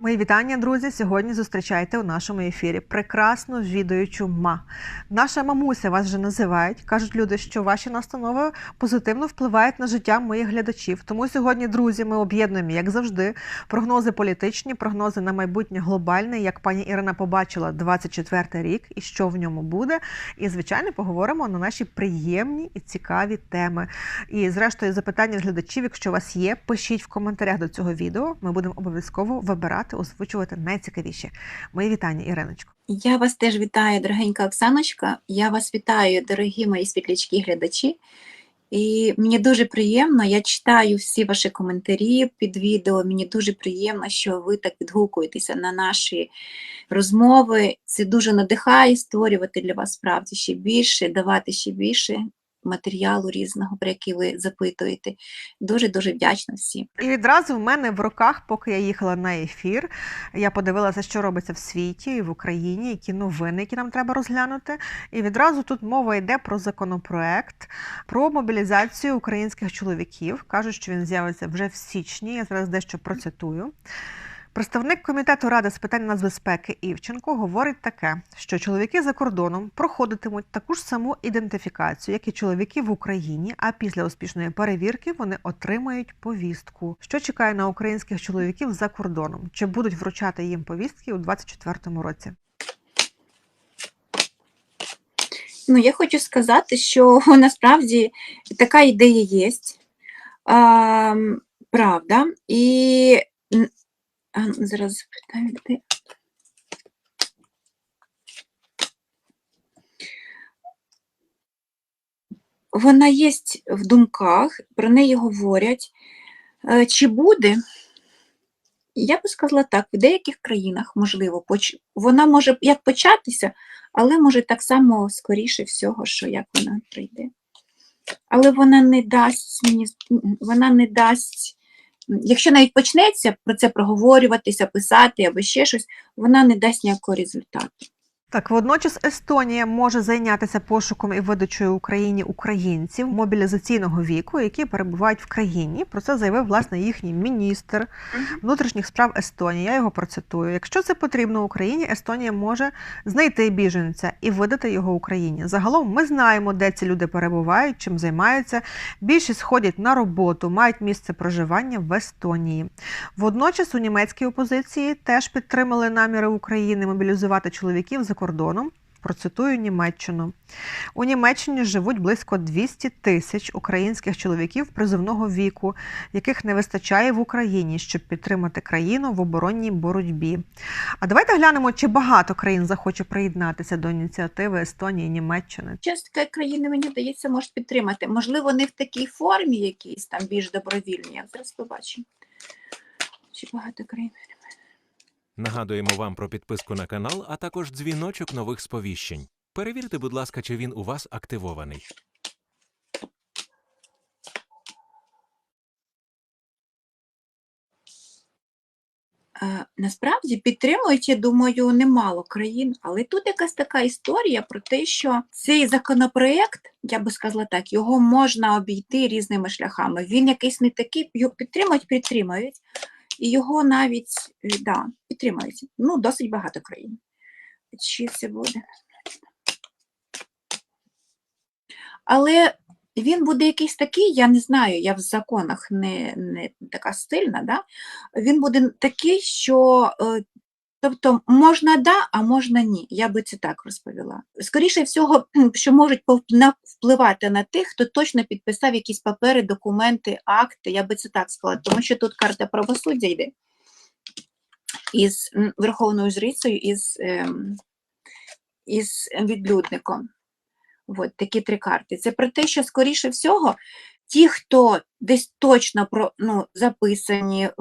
Мої вітання, друзі. Сьогодні зустрічайте у нашому ефірі прекрасну відаючу ма. Наша мамуся вас вже називають. кажуть люди, що ваші настанови позитивно впливають на життя моїх глядачів. Тому сьогодні, друзі, ми об'єднуємо, як завжди, прогнози політичні, прогнози на майбутнє глобальне, як пані Ірина побачила 24 рік і що в ньому буде. І, звичайно, поговоримо на наші приємні і цікаві теми. І, зрештою, запитання з глядачів, якщо у вас є, пишіть в коментарях до цього відео. Ми будемо обов'язково вибирати озвучувати найцікавіші. Мої вітання, Іриночко. Я вас теж вітаю, дорогенька Оксаночка. Я вас вітаю, дорогі мої світлячки глядачі. І мені дуже приємно, я читаю всі ваші коментарі під відео. Мені дуже приємно, що ви так відгукуєтеся на наші розмови. Це дуже надихає створювати для вас справді ще більше, давати ще більше матеріалу різного, про який ви запитуєте. Дуже-дуже вдячна всім. І відразу в мене в руках, поки я їхала на ефір, я подивилася, що робиться в світі і в Україні, які новини, які нам треба розглянути. І відразу тут мова йде про законопроект, про мобілізацію українських чоловіків. Кажуть, що він з'явиться вже в січні. Я зараз дещо процитую. Представник комітету ради з питань нацбезпеки Івченко говорить таке, що чоловіки за кордоном проходитимуть таку ж саму ідентифікацію, як і чоловіки в Україні. А після успішної перевірки вони отримають повістку. Що чекає на українських чоловіків за кордоном? Чи будуть вручати їм повістки у 2024 році? Ну, я хочу сказати, що насправді така ідея є. Правда, і а, ну, зараз запитаю, де. Вона є в думках, про неї говорять. Е, чи буде? Я би сказала так, в деяких країнах, можливо, вона може як початися, але може так само скоріше всього, що як вона прийде. Але вона не дасть мені, вона не дасть якщо навіть почнеться про це проговорюватися, писати або ще щось, вона не дасть ніякого результату. Так, водночас Естонія може зайнятися пошуком і видачею Україні українців мобілізаційного віку, які перебувають в країні. Про це заявив власне їхній міністр внутрішніх справ Естонії. Я його процитую. Якщо це потрібно Україні, Естонія може знайти біженця і видати його Україні. Загалом ми знаємо, де ці люди перебувають, чим займаються. Більшість ходять на роботу, мають місце проживання в Естонії. Водночас у німецькій опозиції теж підтримали наміри України мобілізувати чоловіків за кордоном. Процитую Німеччину. У Німеччині живуть близько 200 тисяч українських чоловіків призовного віку, яких не вистачає в Україні, щоб підтримати країну в оборонній боротьбі. А давайте глянемо, чи багато країн захоче приєднатися до ініціативи Естонії, Німеччини. Частка країни, мені здається, можуть підтримати. Можливо, не в такій формі, якійсь там більш добровільні. Зараз побачимо. Чи багато країн. Нагадуємо вам про підписку на канал, а також дзвіночок нових сповіщень. Перевірте, будь ласка, чи він у вас активований. Насправді підтримують, я думаю, немало країн, але тут якась така історія про те, що цей законопроект, я би сказала так, його можна обійти різними шляхами. Він якийсь не такий, його підтримують, підтримують, і його навіть е, да, підтримують. Ну, досить багато країн. Чи це буде? Але він буде якийсь такий, я не знаю, я в законах не не така стильна, да? він буде такий, що е, тобто можна да, а можна ні. Я би це так розповіла. Скоріше всього, що можуть впливати на тих, хто точно підписав якісь папери, документи, акти, я би це так сказала, тому що тут карта правосуддя йде із Верховною Жрицею, із, ем, із відлюдником. От такі три карти. Це про те, що, скоріше всього, ті, хто десь точно про, ну, записані, е,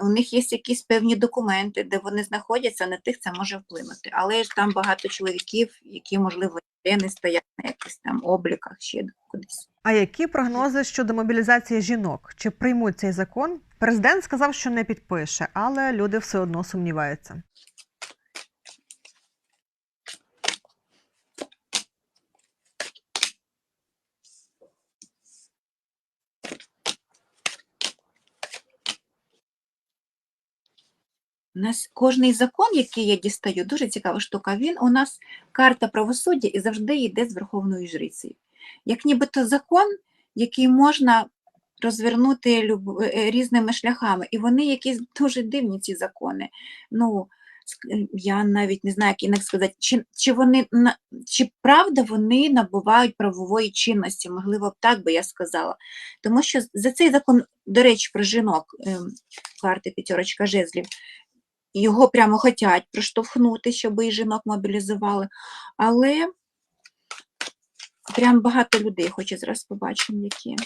у них є якісь певні документи, де вони знаходяться, на тих це може вплинути. Але ж там багато чоловіків, які, можливо, не стоять на якихось там обліках ще кудись. А які прогнози щодо мобілізації жінок? Чи приймуть цей закон? Президент сказав, що не підпише, але люди все одно сумніваються. У нас кожний закон, який я дістаю, дуже цікава штука. Він у нас карта правосуддя і завжди йде з Верховною Жрицею. Як нібито закон, який можна розвернути люб... е, різними шляхами. І вони якісь дуже дивні, ці закони. Ну, я навіть не знаю, як інакше сказати, чи, чи вони чи правда вони набувають правової чинності, можливо, б так би я сказала. Тому що за цей закон, до речі, про жінок, ем, карти п'ятерочка жезлів, його прямо хочуть проштовхнути, щоб і жінок мобілізували. Але прям багато людей хоче зараз побачимо, які.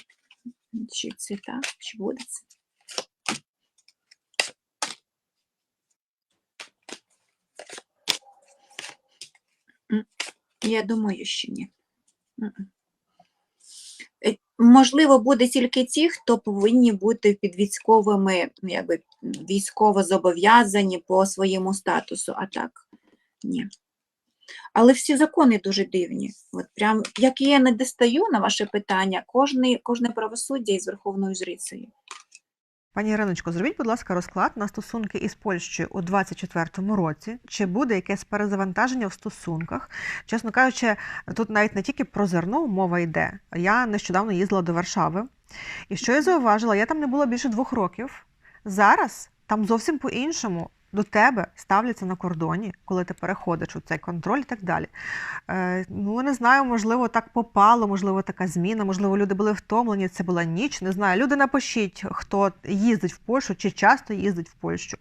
Чи це так, чи буде це? Я думаю, що ні. Е, Можливо, буде тільки ті, хто повинні бути під військовими, ну, якби військово зобов'язані по своєму статусу, а так ні. Але всі закони дуже дивні. От прям, як я не достаю на ваше питання, кожне, кожне правосуддя із Верховною Жрицею. Пані Іриночко, зробіть, будь ласка, розклад на стосунки із Польщею у 2024 році. Чи буде якесь перезавантаження в стосунках? Чесно кажучи, тут навіть не тільки про зерно мова йде. Я нещодавно їздила до Варшави, і що я зауважила, я там не була більше двох років. Зараз там зовсім по-іншому. До тебе ставляться на кордоні, коли ти переходиш у цей контроль і так далі. Е, ну, не знаю, можливо, так попало, можливо, така зміна, можливо, люди були втомлені, це була ніч, не знаю. Люди напишіть, хто їздить в Польщу, чи часто їздить в Польщу.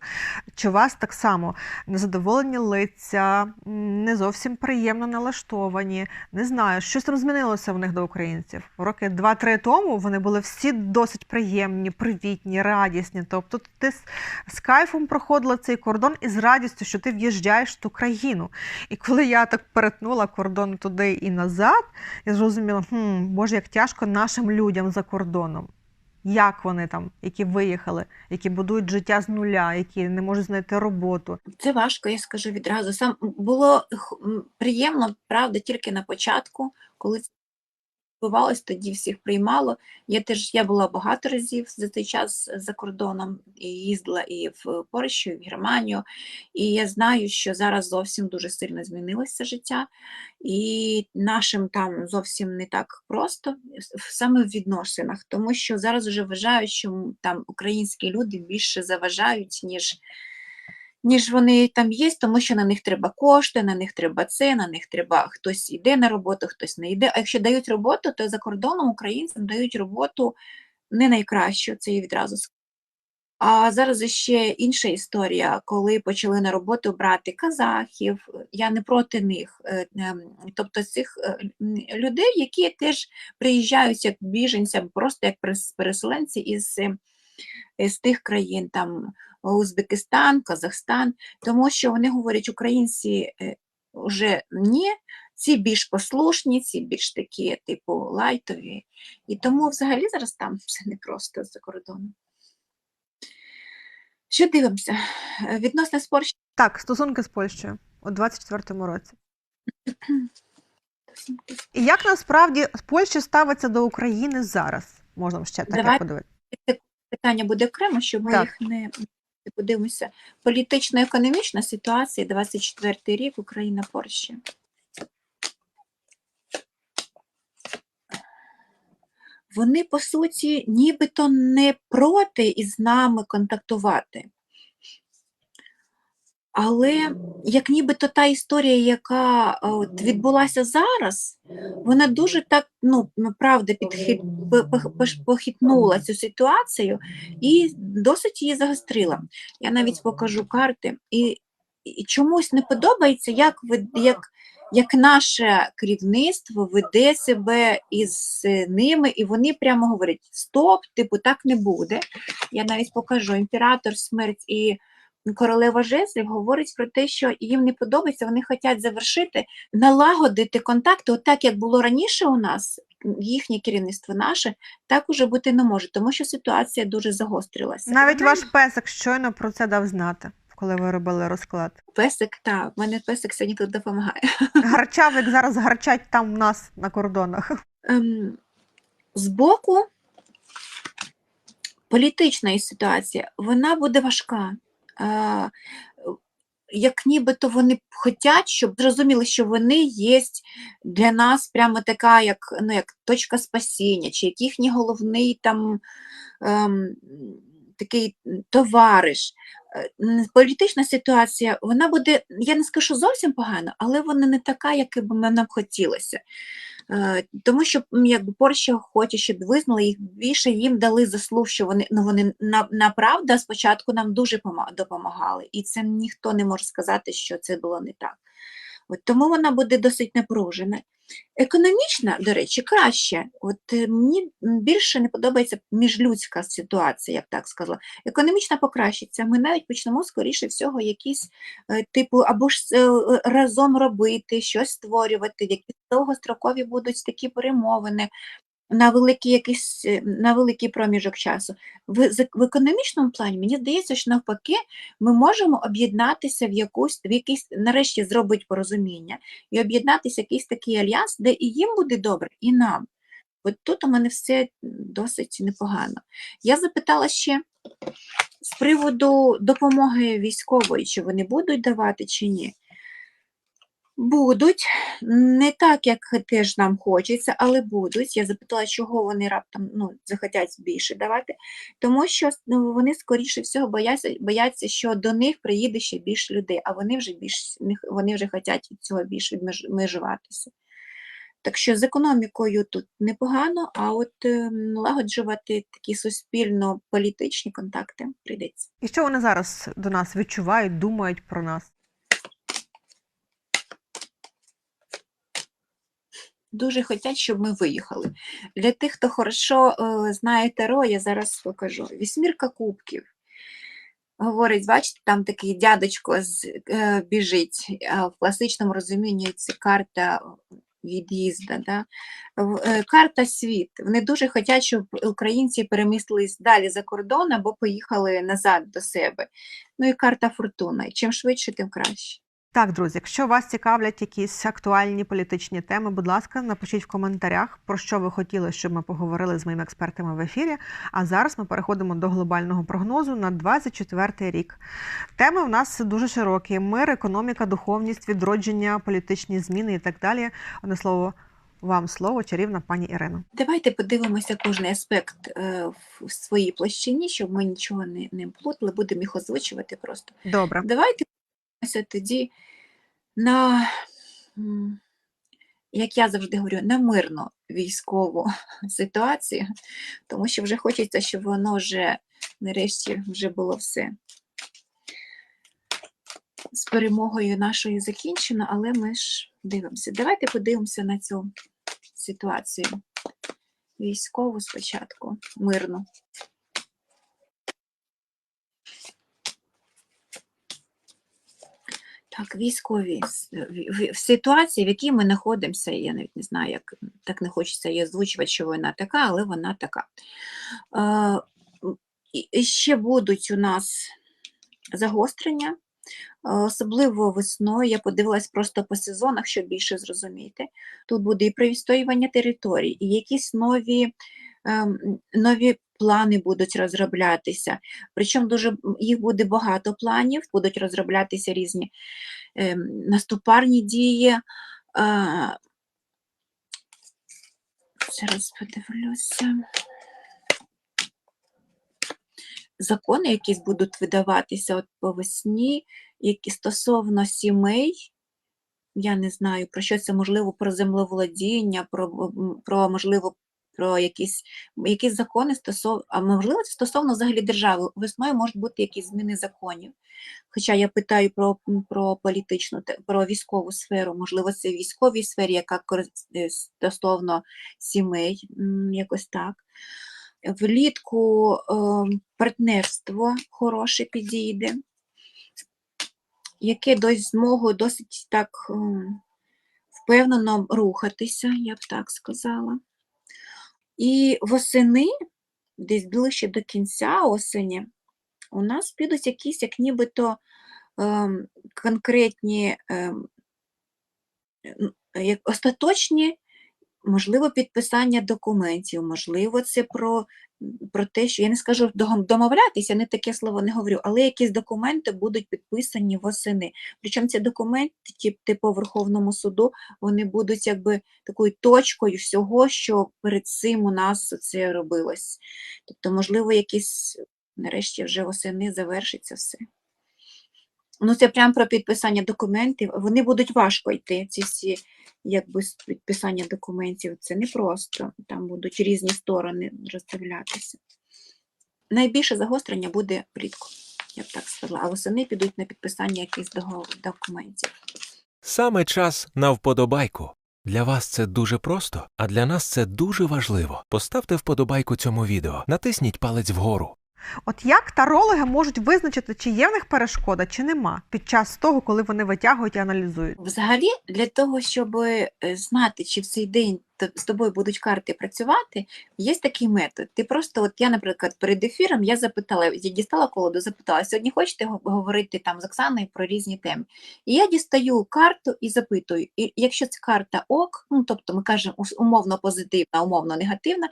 Чи вас так само незадоволені лиця, не зовсім приємно налаштовані? Не знаю, щось там змінилося в них до українців. Роки два-три тому вони були всі досить приємні, привітні, радісні. Тобто ти з, з кайфом проходила цей кордон і з радістю, що ти в'їжджаєш в ту країну. І коли я так перетнула кордон туди і назад, я зрозуміла, хм, боже, як тяжко нашим людям за кордоном. Як вони там, які виїхали, які будують життя з нуля, які не можуть знайти роботу. Це важко, я скажу відразу. Сам було приємно, правда, тільки на початку, коли відбувалось, тоді всіх приймало. Я теж я була багато разів за цей час за кордоном і їздила і в Польщу, і в Германію. І я знаю, що зараз зовсім дуже сильно змінилося життя, і нашим там зовсім не так просто, саме в відносинах, тому що зараз вже вважають, що там українські люди більше заважають, ніж ніж вони там є, тому що на них треба кошти, на них треба це, на них треба хтось йде на роботу, хтось не йде. А якщо дають роботу, то за кордоном українцям дають роботу не найкращу, це я відразу скажу. А зараз ще інша історія, коли почали на роботу брати казахів, я не проти них, е, ем, тобто цих е, людей, які теж приїжджають як біженці, або просто як перес- переселенці із, е, з тих країн, там Узбекистан, Казахстан, тому що вони говорять, українці е, вже ні, ці більш послушні, ці більш такі, типу, лайтові. І тому взагалі зараз там все непросто за кордоном. Що дивимося? Е, Відносно спор Так, стосунки з Польщею у 24-му році. І як насправді Польща ставиться до України зараз? Можна ще таке подивитися. питання буде окремо, щоб ми Так. їх не подивимося. Політично-економічна ситуація 24 рік Україна Польща. Вони, по суті, нібито не проти із нами контактувати. Але як нібито та історія, яка е, от, відбулася зараз, вона дуже так, ну, правда, похитнула цю ситуацію і досить її загострила. Я навіть покажу карти. І, і чомусь не подобається, як, як, як наше керівництво веде себе із ними, і вони прямо говорять: стоп, типу, так не буде. Я навіть покажу імператор, смерть і королева жезлів говорить про те, що їм не подобається, вони хочуть завершити, налагодити контакти, отак як було раніше у нас, їхнє керівництво наше, так уже бути не може, тому що ситуація дуже загострилася. Навіть ваш песик щойно про це дав знати, коли ви робили розклад. песик, так, в мене песик сьогодні тут допомагає. Гарчав, як зараз гарчать там в нас на кордонах. Ем, збоку політичної ситуації вона буде важка, як нібито вони хочуть, щоб зрозуміли, що вони є для нас прямо така, як, ну, як точка спасіння, чи як їхній головний там ем, такий товариш. Е, Політична ситуація, вона буде, я не скажу зовсім погана, але вона не така, як би нам хотілося. Е, Тому що якби Польща хоче, щоб визнали їх більше, їм дали заслуг, що вони ну вони на, направда спочатку нам дуже допомагали, і це ніхто не може сказати, що це було не так. От тому вона буде досить напружена. Економічна, до речі, краще. От е, мені більше не подобається міжлюдська ситуація, я б так сказала. Економічна покращиться. Ми навіть почнемо скоріше всього якісь е, типу або ж разом робити, щось створювати, якісь довгострокові будуть такі перемовини на великий якийсь е, на великий проміжок часу. В, в економічному плані мені здається, що навпаки ми можемо об'єднатися в якусь в якийсь нарешті зробити порозуміння і об'єднатися в якийсь такий альянс, де і їм буде добре, і нам. От тут у мене все досить непогано. Я запитала ще з приводу допомоги військової, чи вони будуть давати, чи ні. Будуть, не так, як теж нам хочеться, але будуть. Я запитала, чого вони раптом ну, захотять більше давати, тому що ну, вони, скоріше всього, бояться, бояться, що до них приїде ще більше людей, а вони вже більш вони вже хочуть від цього більш відмежуватися. Так що з економікою тут непогано, а от е, налагоджувати такі суспільно-політичні контакти прийдеться. І що вони зараз до нас відчувають, думають про нас? Дуже хочуть, щоб ми виїхали. Для тих, хто хорошо е, знає Таро, я зараз покажу. Вісьмірка кубків. Говорить, бачите, там такий дядечко з, е, біжить. В класичному розумінні це карта від'їзду. Да? Е, Карта світ. Вони дуже хочуть, щоб українці перемістились далі за кордон або поїхали назад до себе. Ну і карта фортуна. Чим швидше, тим краще. Так, друзі, якщо вас цікавлять якісь актуальні політичні теми, будь ласка, напишіть в коментарях, про що ви хотіли, щоб ми поговорили з моїми експертами в ефірі. А зараз ми переходимо до глобального прогнозу на 24 рік. Теми в нас дуже широкі: мир, економіка, духовність, відродження, політичні зміни і так далі. Одне слово, вам слово, чарівна пані Ірино. Давайте подивимося кожний аспект е, в- своїй площині, щоб ми нічого не, не плутали, будемо їх озвучувати просто. Добре. Давайте тоді на, як я завжди говорю, на мирну військову ситуацію, тому що вже хочеться, щоб воно вже нарешті вже було все з перемогою нашою закінчено, але ми ж дивимося. Давайте подивимося на цю ситуацію. Військову спочатку, мирну. Так, військові в- ситуації, в якій ми знаходимося, я навіть не знаю, як так не хочеться її озвучувати, що вона така, але вона така. Е, ще будуть у нас загострення, особливо весною. Я подивилась просто по сезонах, щоб більше зрозуміти. Тут буде і привістоювання територій, і якісь нові, ем, нові плани будуть розроблятися. Причому дуже їх буде багато планів, будуть розроблятися різні ем, наступальні дії. Е, Зараз подивлюся. Закони якісь будуть видаватися от по весні, які стосовно сімей. Я не знаю, про що це можливо, про землеволодіння, про, про можливо, про якісь, якісь закони стосовно, а можливо, це стосовно взагалі держави. Весною можуть бути якісь зміни законів. Хоча я питаю про, про політичну, про військову сферу, можливо, це в військовій сфері, яка е, стосовно сімей, якось так. Влітку е, партнерство хороше підійде, яке дасть змогу досить так впевнено рухатися, я б так сказала. І восени, десь ближче до кінця осені, у нас підуть якісь, як нібито ем, конкретні, ем, як остаточні можливо, підписання документів, можливо, це про, про те, що я не скажу домовлятися, не таке слово не говорю, але якісь документи будуть підписані восени. Причому ці документи, типу Верховному суду, вони будуть якби такою точкою всього, що перед цим у нас це робилось. Тобто, можливо, якісь нарешті вже восени завершиться все. Ну, це прямо про підписання документів. Вони будуть важко йти, ці всі якби підписання документів. Це непросто. Там будуть різні сторони розставлятися. Найбільше загострення буде влітку, я б так сказала, а восени підуть на підписання якихось документів. Саме час на вподобайку. Для вас це дуже просто, а для нас це дуже важливо. Поставте вподобайку цьому відео, натисніть палець вгору. От як тарологи можуть визначити, чи є в них перешкода, чи нема під час того, коли вони витягують і аналізують? Взагалі, для того, щоб е, знати, чи в цей день з тобою будуть карти працювати, є такий метод. Ти просто, от я, наприклад, перед ефіром я запитала, я дістала колоду, запитала, сьогодні хочете говорити там з Оксаною про різні теми. І я дістаю карту і запитую. І якщо це карта ок, ну тобто ми кажемо умовно позитивна, умовно негативна,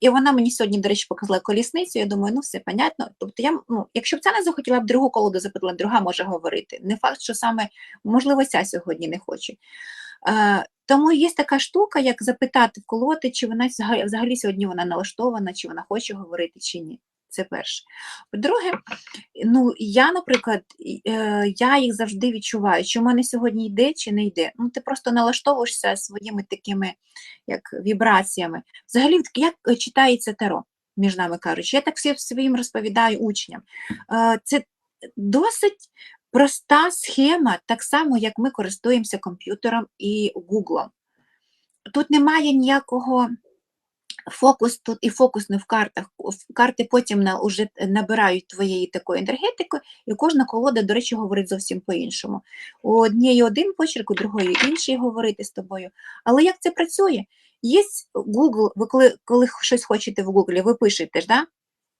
і вона мені сьогодні, до речі, показала колісницю, я думаю, ну все понятно. Тобто я, ну, якщо б ця не захотіла, б другу колоду запитала, друга може говорити. Не факт, що саме, можливо, ця сьогодні не хоче. Е, тому є така штука, як запитати в колоти, чи вона взагалі, сьогодні вона налаштована, чи вона хоче говорити, чи ні. Це перше. По-друге, ну я, наприклад, е, я їх завжди відчуваю, чи в мене сьогодні йде, чи не йде. Ну, ти просто налаштовуєшся своїми такими як вібраціями. Взагалі, як е, читається таро, між нами кажучи, я так своїм розповідаю учням. Е, Це досить проста схема, так само, як ми користуємося комп'ютером і Гуглом. Тут немає ніякого фокус тут і фокус не в картах. Карти потім на, уже набирають твоєї такої енергетики, і кожна колода, до речі, говорить зовсім по-іншому. У однієї один почерк, у другої інший говорити з тобою. Але як це працює? Є Google, ви коли, коли щось хочете в Google, ви пишете ж, да?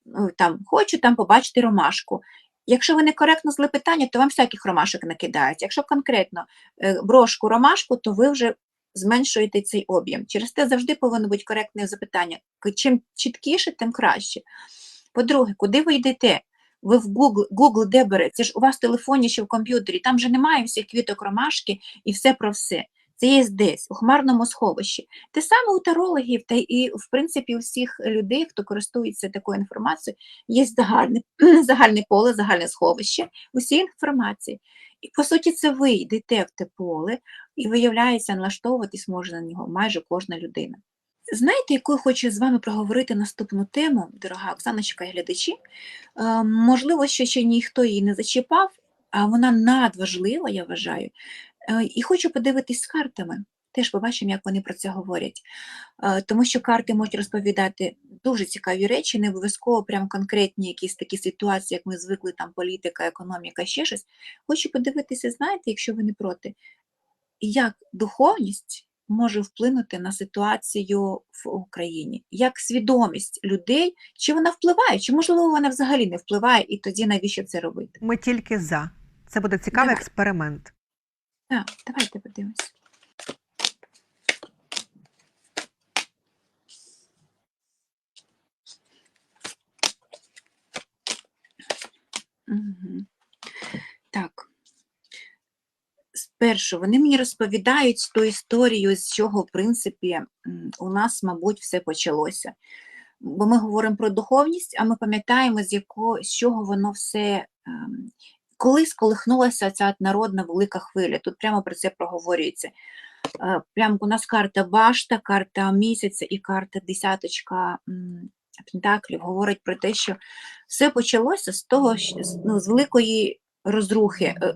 Ну, там, хочу там побачити ромашку. Якщо ви некоректно зли питання, то вам всяких ромашок накидають. Якщо конкретно е, брошку ромашку, то ви вже зменшуєте цей об'єм. Через те завжди повинно бути коректне запитання. Чим чіткіше, тим краще. По-друге, куди ви йдете? Ви в Google, Google де бере? Це ж у вас в телефоні чи в комп'ютері, там же немає всіх квіток ромашки і все про все. Це є десь, у хмарному сховищі. Те саме у тарологів та і, в принципі, у всіх людей, хто користується такою інформацією, є загальне, загальне поле, загальне сховище усієї інформації. І, по суті, це ви йдете в те поле, і виявляється, налаштовуватись може на нього майже кожна людина. Знаєте, яку я хочу з вами проговорити наступну тему, дорога Оксаночка і глядачі? Е, можливо, що ще ніхто її не зачіпав, а вона надважлива, я вважаю. Е, і хочу подивитись з картами. Теж побачимо, як вони про це говорять. Е, Тому що карти можуть розповідати дуже цікаві речі, не обов'язково прям конкретні якісь такі ситуації, як ми звикли, там політика, економіка, ще щось. Хочу подивитися, знаєте, якщо ви не проти, як духовність може вплинути на ситуацію в Україні, як свідомість людей, чи вона впливає, чи можливо вона взагалі не впливає, і тоді навіщо це робити? Ми тільки за. Це буде цікавий Давай. експеримент. Так, давайте подивимось. Так. Спершу вони мені розповідають ту історію, з чого, в принципі, у нас, мабуть, все почалося. Бо ми говоримо про духовність, а ми пам'ятаємо, з якого, з чого воно все, ем, коли сколихнулася ця народна велика хвиля. Тут прямо про це проговорюється. Е, Прямо у нас карта башта, карта місяця і карта десяточка пентаклів говорить про те, що все почалося з того, що, ну, з великої розрухи. Е,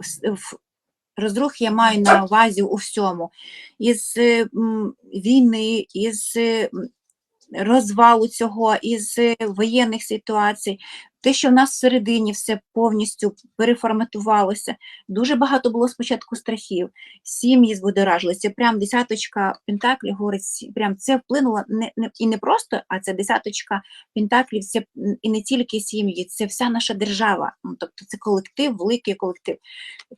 Розрухи я маю на увазі у всьому. Із е, війни, із розвалу цього, із е, воєнних ситуацій. Те, що в нас всередині все повністю переформатувалося. Дуже багато було спочатку страхів, сім'ї збудоражилися. Прям десяточка пентаклів говорить, прям це вплинуло не, не, і не просто, а це десяточка пентаклів, це і не тільки сім'ї, це вся наша держава. Ну, Тобто це колектив, великий колектив.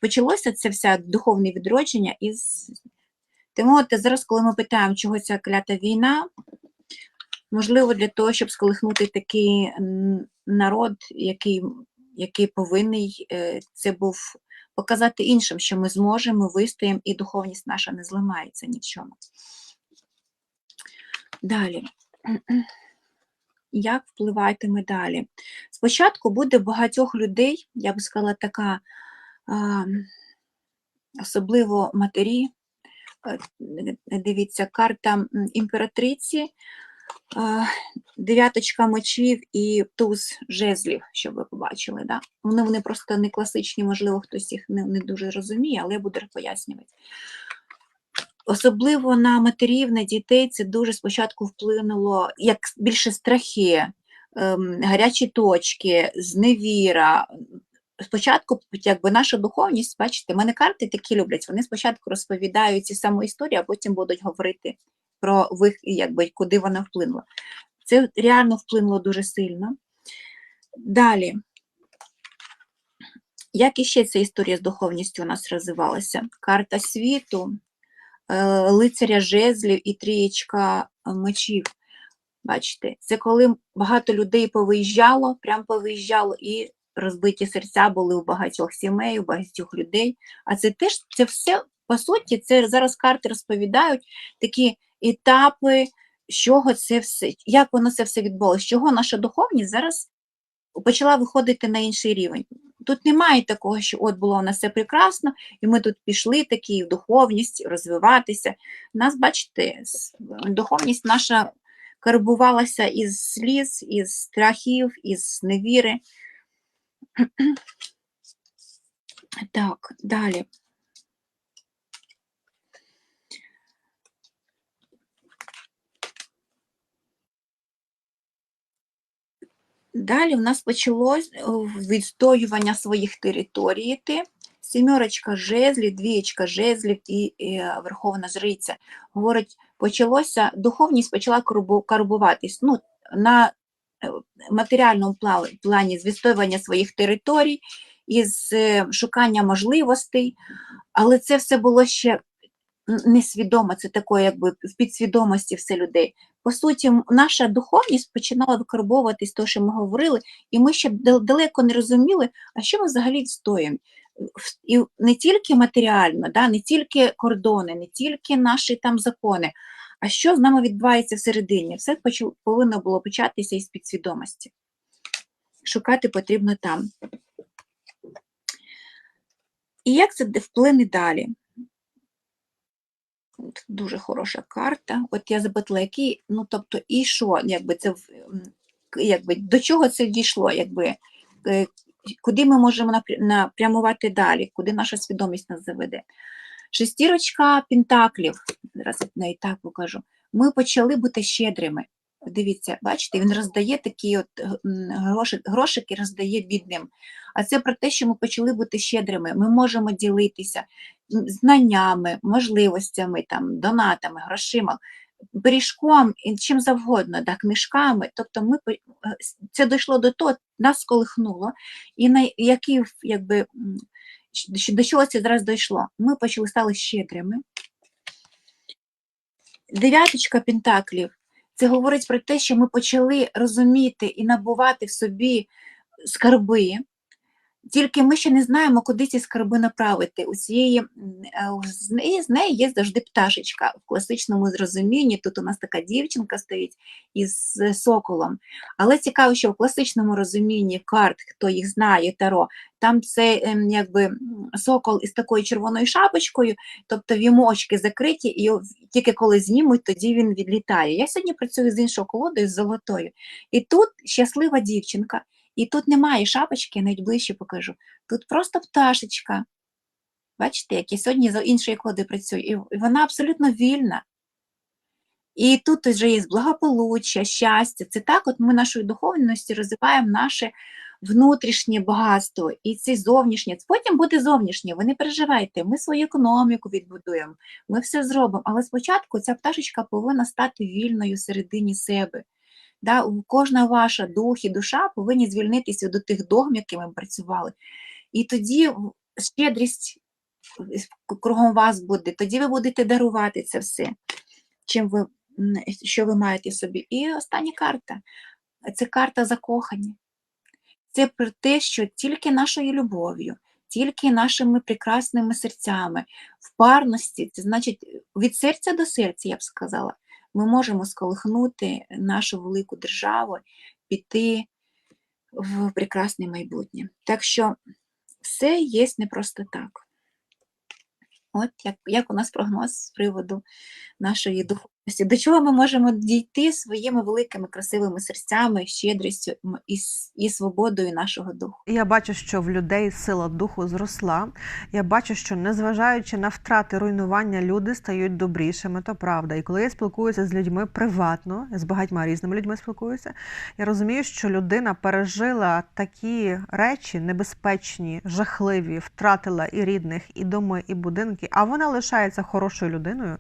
Почалося це все духовне відродження із Тому от зараз, коли ми питаємо, чого ця клята війна, можливо, для того, щоб сколихнути такий народ, який, який повинний е, це був показати іншим, що ми зможемо, ми вистоїмо, і духовність наша не зламається ні в чому. Далі. Як впливатиме далі? Спочатку буде багатьох людей, я би сказала, така, особливо матері. Е, Дивіться, карта імператриці, дев'яточка мечів і туз жезлів, щоб ви побачили. Да? Вони, вони просто не класичні, можливо, хтось їх не, не дуже розуміє, але я буду пояснювати. Особливо на матерів, на дітей це дуже спочатку вплинуло як більше страхи, ем, гарячі точки, зневіра. Спочатку, якби наша духовність, бачите, мене карти такі люблять. Вони спочатку розповідають ці саму історію, а потім будуть говорити про вих, якби, куди вона вплинула. Це реально вплинуло дуже сильно. Далі. Як іще ця історія з духовністю у нас розвивалася? Карта світу, е, лицаря жезлів і трієчка е, мечів. Бачите, це коли багато людей повиїжджало, прям повиїжджало, і розбиті серця були у багатьох сімей, у багатьох людей. А це теж це все, по суті, це зараз карти розповідають такі етапи, чого це все, як воно це все відбулося, з чого наша духовність зараз почала виходити на інший рівень. Тут немає такого, що от було у нас все прекрасно, і ми тут пішли такі в духовність розвиватися. Нас, бачите, духовність наша карбувалася із сліз, із страхів, із невіри. Так, далі. Далі в нас почалось е, відстоювання своїх територій. Сімерочка жезлів, двієчка жезлів і е, Верховна Жриця. Говорить, почалося, духовність почала карбу- карбуватись. Ну, на е, матеріальному плані з відстоювання своїх територій, із шукання можливостей, але це все було ще несвідомо, це таке, якби в підсвідомості все людей. По суті, наша духовність починала викарбовуватись, то, що ми говорили, і ми ще далеко не розуміли, а що ми взагалі відстоюємо. І не тільки матеріально, да, не тільки кордони, не тільки наші там закони, а що з нами відбувається всередині. Все повинно було початися із підсвідомості. Шукати потрібно там. І як це вплине далі? Дуже хороша карта. От я запитала, які, ну тобто, і що, якби це якби, до чого це дійшло, якби, е, куди ми можемо напрямувати далі, куди наша свідомість нас заведе. Шестірочка пентаклів, зараз навіть так покажу. Ми почали бути щедрими. Дивіться, бачите, він роздає такі от гроші, грошики роздає бідним. А це про те, що ми почали бути щедрими. Ми можемо ділитися знаннями, можливостями, там, донатами, грошима, пиріжком, чим завгодно, да, книжками. Тобто ми е, це дійшло до того, нас сколихнуло, і на які, якби, до чого це зараз дійшло? Ми почали стали щедрими. Дев'яточка пентаклів. Це говорить про те, що ми почали розуміти і набувати в собі скарби, тільки ми ще не знаємо, куди ці скарби направити. У цієї е, з неї, з неї є завжди пташечка в класичному зрозумінні. Тут у нас така дівчинка стоїть із соколом. Але цікаво, що в класичному розумінні карт, хто їх знає, таро, там це ем, якби сокол із такою червоною шапочкою, тобто йому очки закриті, і тільки коли знімуть, тоді він відлітає. Я сьогодні працюю з іншою колодою, з золотою. І тут щаслива дівчинка. І тут немає шапочки, я навіть ближче покажу. Тут просто пташечка. Бачите, як я сьогодні за іншою колодою працюю, і вона абсолютно вільна. І тут вже є благополуччя, щастя. Це так, от ми нашою духовністю розвиваємо наше внутрішнє багатство і це зовнішнє. Потім буде зовнішнє. Ви не переживайте, ми свою економіку відбудуємо, ми все зробимо. Але спочатку ця пташечка повинна стати вільною всередині себе. Да, кожна ваша дух і душа повинні звільнитися від тих догм, якими ми працювали. І тоді щедрість кругом вас буде, тоді ви будете дарувати це все, чим ви, що ви маєте собі. І остання карта це карта закохання. Це про те, що тільки нашою любов'ю, тільки нашими прекрасними серцями, в парності, це значить від серця до серця, я б сказала, ми можемо сколихнути нашу велику державу, піти в прекрасне майбутнє. Так що все є не просто так. От як, як у нас прогноз з приводу нашої духовності. До чого ми можемо дійти своїми великими красивими серцями, щедрістю і, і свободою нашого духу. Я бачу, що в людей сила духу зросла. Я бачу, що незважаючи на втрати руйнування, люди стають добрішими, то правда. І коли я спілкуюся з людьми приватно, з багатьма різними людьми спілкуюся, я розумію, що людина пережила такі речі небезпечні, жахливі, втратила і рідних, і доми, і будинки, а вона лишається хорошою людиною.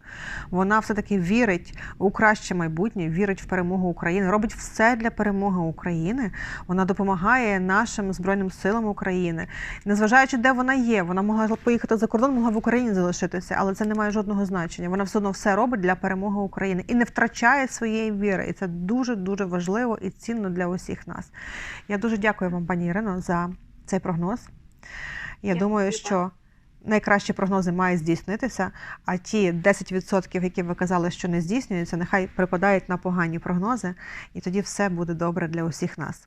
Вона все-таки вірить у краще майбутнє, вірить в перемогу України, робить все для перемоги України. Вона допомагає нашим збройним силам України. Незважаючи, де вона є, вона могла поїхати за кордон, могла в Україні залишитися, але це не має жодного значення. Вона все одно все робить для перемоги України і не втрачає своєї віри. І це дуже дуже важливо і цінно для усіх нас. Я дуже дякую вам, пані Ірино, за цей прогноз. Я Дякую думаю, що найкращі прогнози мають здійснитися, а ті 10%, які ви казали, що не здійснюються, нехай припадають на погані прогнози, і тоді все буде добре для усіх нас.